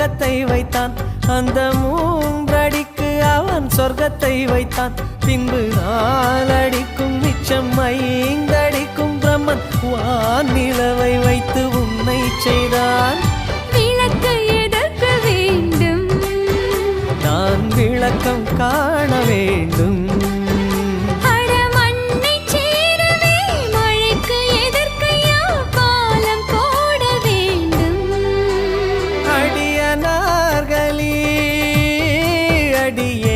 தங்கத்தை வைத்தான். அந்த மூன்றடிக்கு அவன் சொர்க்கத்தை வைத்தான். பின்பு நாலடிக்கும் மிச்சம் ஐந்தடிக்கும் பிரம்மன் வான் நிலவை வைத்து உன்னை செய்தான். நான் விளக்கம் காண வேண்டும். ready